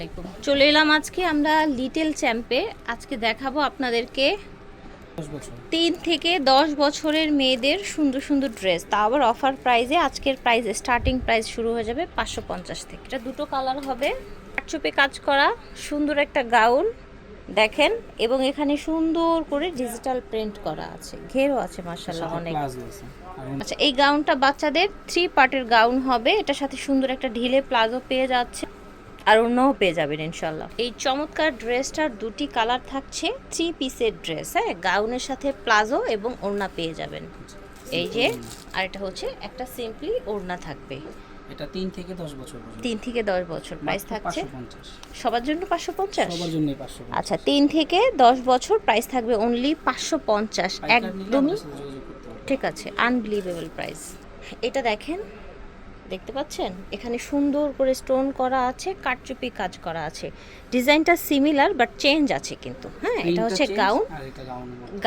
আলাইকুম। চলে এলাম আজকে আমরা লিটল চ্যাম্পে আজকে দেখাবো আপনাদেরকে তিন থেকে দশ বছরের মেয়েদের সুন্দর সুন্দর ড্রেস তা আবার অফার প্রাইজে আজকের প্রাইস স্টার্টিং প্রাইস শুরু হয়ে যাবে পাঁচশো পঞ্চাশ থেকে। এটা দুটো কালার হবে। কাটচুপে কাজ করা সুন্দর একটা গাউন দেখেন এবং এখানে সুন্দর করে ডিজিটাল প্রিন্ট করা আছে। ঘেরও আছে মার্শাল্লাহ অনেক। আচ্ছা এই গাউনটা বাচ্চাদের থ্রি পার্টের গাউন হবে। এটার সাথে সুন্দর একটা ঢিলে প্লাজো পেয়ে যাচ্ছে। আর অন্যও পেয়ে যাবেন ইনশাল্লাহ এই চমৎকার ড্রেসটার দুটি কালার থাকছে থ্রি পিসের ড্রেস হ্যাঁ? গাউনের সাথে প্লাজো এবং ওড়না পেয়ে যাবেন। এই যে আর এটা হচ্ছে একটা সিম্পলি ওড়না থাকবে। এটা তিন থেকে দশ বছর পর্যন্ত। তিন থেকে দশ বছর। প্রাইস থাকছে সবার জন্য পাঁচশো পঞ্চাশ? সবার জন্যই পাঁচশো আচ্ছা তিন থেকে দশ বছর প্রাইস থাকবে অনলি পাঁচশো পঞ্চাশ। একদমই ঠিক আছে আনবিলিভেবল প্রাইস এটা দেখেন দেখতে পাচ্ছেন? এখানে সুন্দর করে স্টোন করা আছে কাটচুপি কাজ করা আছে। ডিজাইনটা সিমিলার বাট চেঞ্জ আছে কিন্তু। হ্যাঁ এটা হচ্ছে গাউন এটা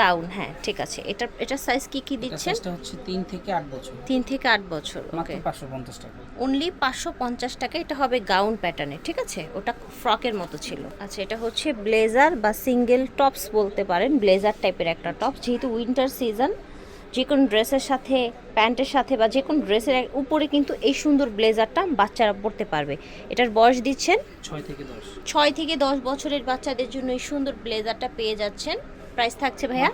গাউন হ্যাঁ ঠিক আছে। এটা এটা সাইজ কি কি এটা দিচ্ছেন? সাইজটা হচ্ছে তিন থেকে আট বছর। তিন থেকে আট বছর মাত্র ওকে পাঁচশো পঞ্চাশ টাকা। অনলি পাঁচশো পঞ্চাশ টাকা এটা হবে গাউন প্যাটার্নে ঠিক আছে? ওটা ফ্রকের মতো ছিল। আচ্ছা এটা হচ্ছে ব্লেজার বা সিঙ্গেল টপস বলতে পারেন ব্লেজার টাইপের একটা টপস যেহেতু উইন্টার সিজন যে কোনো ড্রেসের সাথে প্যান্টের সাথে বা যে কোনো ড্রেসের উপরে কিন্তু এই সুন্দর ব্লেজারটা বাচ্চারা পরতে পারবে। এটার বয়স দিচ্ছেন? ছয় থেকে দশ। ছয় থেকে দশ বছরের বাচ্চাদের জন্য এই সুন্দর ব্লেজারটা পেয়ে যাচ্ছেন। প্রাইস থাকছে ভাইয়া?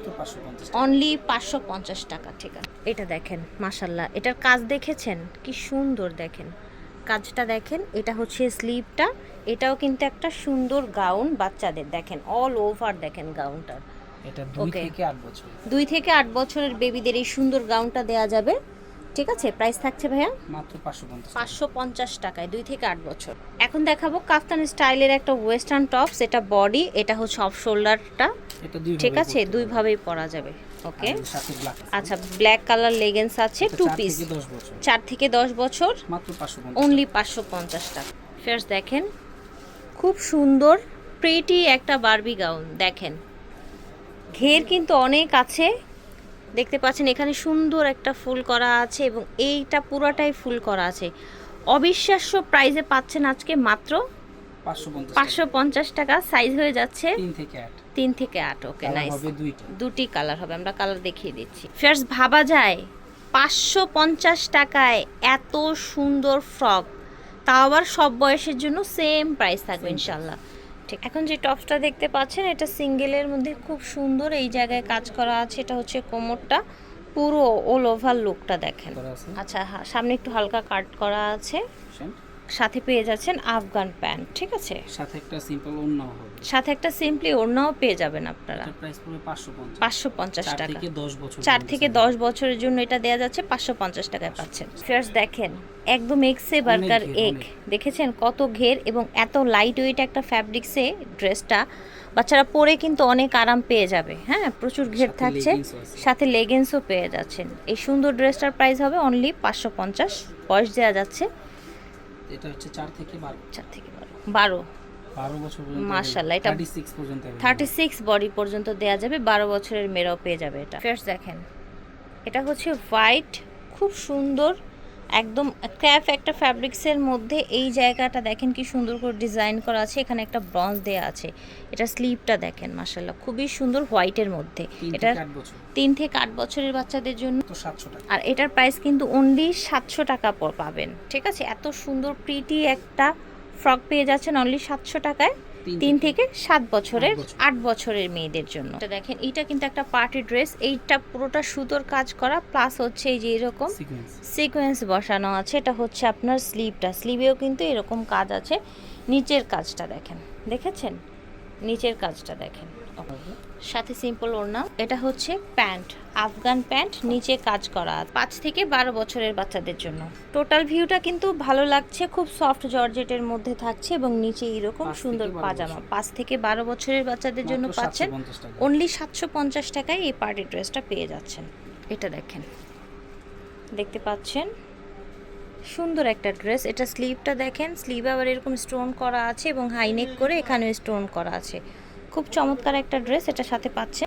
অনলি পাঁচশো পঞ্চাশ টাকা ঠিক আছে। এটা দেখেন মাসাল্লাহ এটার কাজ দেখেছেন? কি সুন্দর দেখেন। কাজটা দেখেন এটা হচ্ছে স্লিভটা এটাও কিন্তু একটা সুন্দর গাউন বাচ্চাদের। দেখেন অল ওভার দেখেন গাউনটার। এটা দুই Okay. থেকে আট বছর। দুই থেকে আট বছরের বেবিদের এই সুন্দর গাউনটা দেয়া যাবে। ঠিক আছে? প্রাইস থাকছে ভাইয়া? মাত্র পাঁচশো পঞ্চাশ পাঁচশো পঞ্চাশ টাকায় দুই থেকে আট বছর। এখন দেখাবো কাফতান স্টাইলের একটা ওয়েস্টার্ন টপস এটা বডি এটা হচ্ছে অফ শোল্ডারটা ঠিক আছে? দুইভাবেই পরা যাবে। ওকে আচ্ছা ব্ল্যাক কালার লেগেন্স আছে টু পিস চার থেকে দশ বছর। মাত্র পাঁচশো পঞ্চাশ অনলি পাঁচশো পঞ্চাশ টাকা। ফার্স্ট দেখেন খুব সুন্দর প্রেটি একটা বারবি গাউন দেখেন। ঘের কিন্তু অনেক আছে। দেখতে পাচ্ছেন এখানে সুন্দর একটা ফুল করা আছে এবং এইটা পুরোটাই ফুল করা আছে। অবিশ্বাস্য প্রাইজে পাচ্ছেন আজকে মাত্র পাঁচশো পঞ্চাশ টাকা। সাইজ হয়ে যাচ্ছে তিন থেকে আট। ওকে নাইস দুটি কালার হবে আমরা কালার দেখিয়ে দিচ্ছি। ফার্স্ট ভাবা যায় পাঁচশো পঞ্চাশ টাকায় এত সুন্দর ফ্রক। তাও আবার সব বয়সের জন্য সেম প্রাইস থাকবে ইনশাল্লাহ ঠিক। এখন যে টপসটা দেখতে পাচ্ছেন এটা সিঙ্গেলের মধ্যে খুব সুন্দর এই জায়গায় কাজ করা আছে। এটা হচ্ছে কোমরটা। পুরো অল ওভার লুকটা দেখেন। আচ্ছা হ্যাঁ সামনে একটু হালকা কাট করা আছে. সাথে পেয়ে যাচ্ছেন আফগান প্যান্ট ঠিক আছে? সাথে একটা সিম্পল অন্য হবে। সাথে একটা সিম্পলি ওড়নাও পেয়ে যাবেন আপনারা। প্রাইস পড়বে পঞ্চাশ। পাঁচশো পঞ্চাশ টাকা। থেকে দশ বছর চার থেকে আছে। দশ বছরের জন্য এটা দেওয়া যাচ্ছে পাঁচশো পঞ্চাশ টাকায় পাচ্ছেন। ফার্স্ট দেখেন একদম এক্সে বার্গার এগ দেখেছেন কত ঘের এবং এত লাইট ওয়েট একটা ফ্যাব্রিক্সে ড্রেসটা বাচ্চারা পরে কিন্তু অনেক আরাম পেয়ে যাবে। হ্যাঁ প্রচুর ঘের থাকছে। সাথে লেগিংসও পেয়ে যাচ্ছেন। এই সুন্দর ড্রেসটার প্রাইস হবে অনলি পাঁচশো পঞ্চাশ। বয়স দেওয়া যাচ্ছে। এটা হচ্ছে 4 থেকে বারো। চার থেকে বারো। বারো। বারো বছর পর্যন্ত মাশাআল্লাহ, এটা- থার্টি সিক্স পর্যন্ত থার্টি সিক্স বডি পর্যন্ত দেয়া যাবে বারো বছরের মেয়েরাও পেয়ে যাবে এটা। ফ্রেশ দেখেন এটা হচ্ছে হোয়াইট খুব সুন্দর একদম ক্র্যাফ একটা ফ্যাব্রিক্সের মধ্যে এই জায়গাটা দেখেন কি সুন্দর করে ডিজাইন করা আছে এখানে একটা ব্রঞ্জ দেওয়া আছে। এটা স্লিপটা দেখেন মাসাল্লাহ খুবই সুন্দর হোয়াইটের মধ্যে। এটা তিন থেকে আট বছরের বাচ্চাদের জন্য। আর এটার প্রাইস কিন্তু অনলি সাতশো টাকা পর পাবেন ঠিক আছে? এত সুন্দর প্রিটি একটা ফ্রক পেয়ে যাচ্ছেন অনলি সাতশো টাকায়। তিন থেকে সাত বছরের আট বছরের মেয়েদের জন্য। এটা দেখেন এটা কিন্তু একটা পার্টি ড্রেস। এইটা পুরোটা সুতোর কাজ করা প্লাস হচ্ছে এই যে এরকম সিকোয়েন্স সিকোয়েন্স বসানো আছে। এটা হচ্ছে আপনার স্লিভটা। স্লিভেও কিন্তু এরকম কাজ আছে। নিচের কাজটা দেখেন। দেখেছেন? নিচের কাজটা দেখেন। সাথে সিম্পল ওড়না। এটা হচ্ছে প্যান্ট আফগান প্যান্ট নিচে কাজ করা। পাঁচ থেকে বারো বছরের বাচ্চাদের জন্য। টোটাল ভিউটা কিন্তু ভালো লাগছে খুব সফট জর্জেটের মধ্যে থাকছে এবং নিচে এরকম সুন্দর পাজামা। পাঁচ থেকে বারো বছরের বাচ্চাদের জন্য পাচ্ছেন অনলি সাতশো পঞ্চাশ টাকায় এই পার্টি ড্রেসটা পেয়ে যাচ্ছেন। এটা দেখেন। দেখতে পাচ্ছেন? সুন্দর একটা ড্রেস এটা স্লিভটা দেখেন। স্লিভ আবার এরকম স্টোন করা আছে এবং হাইনেক করে এখানেও স্টোন করা আছে। খুব চমৎকার একটা ড্রেস এটা সাথে পাচ্ছে।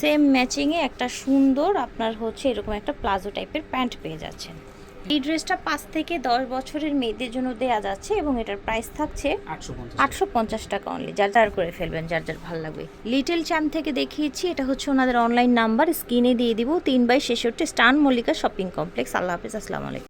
সেম ম্যাচিংয়ে একটা সুন্দর আপনার হচ্ছে এরকম একটা প্লাজো টাইপের প্যান্ট পেয়ে যাচ্ছেন। এই ড্রেসটা পাঁচ থেকে দশ বছরের মেয়েদের জন্য দেয়া যাচ্ছে এবং এটার প্রাইস থাকছে আটশো পঞ্চাশ আটশো পঞ্চাশ টাকা অনলি যার যার করে ফেলবেন যার যার ভালো লাগবে। লিটল চ্যাম থেকে দেখিয়েছি এটা হচ্ছে ওনাদের অনলাইন নাম্বার স্ক্রিনে দিয়ে দিব। তিন বাই ছেষট্টি স্টান মল্লিকা শপিং কমপ্লেক্স আল্লাহ হাফিজ আসসালামু আলাইকুম।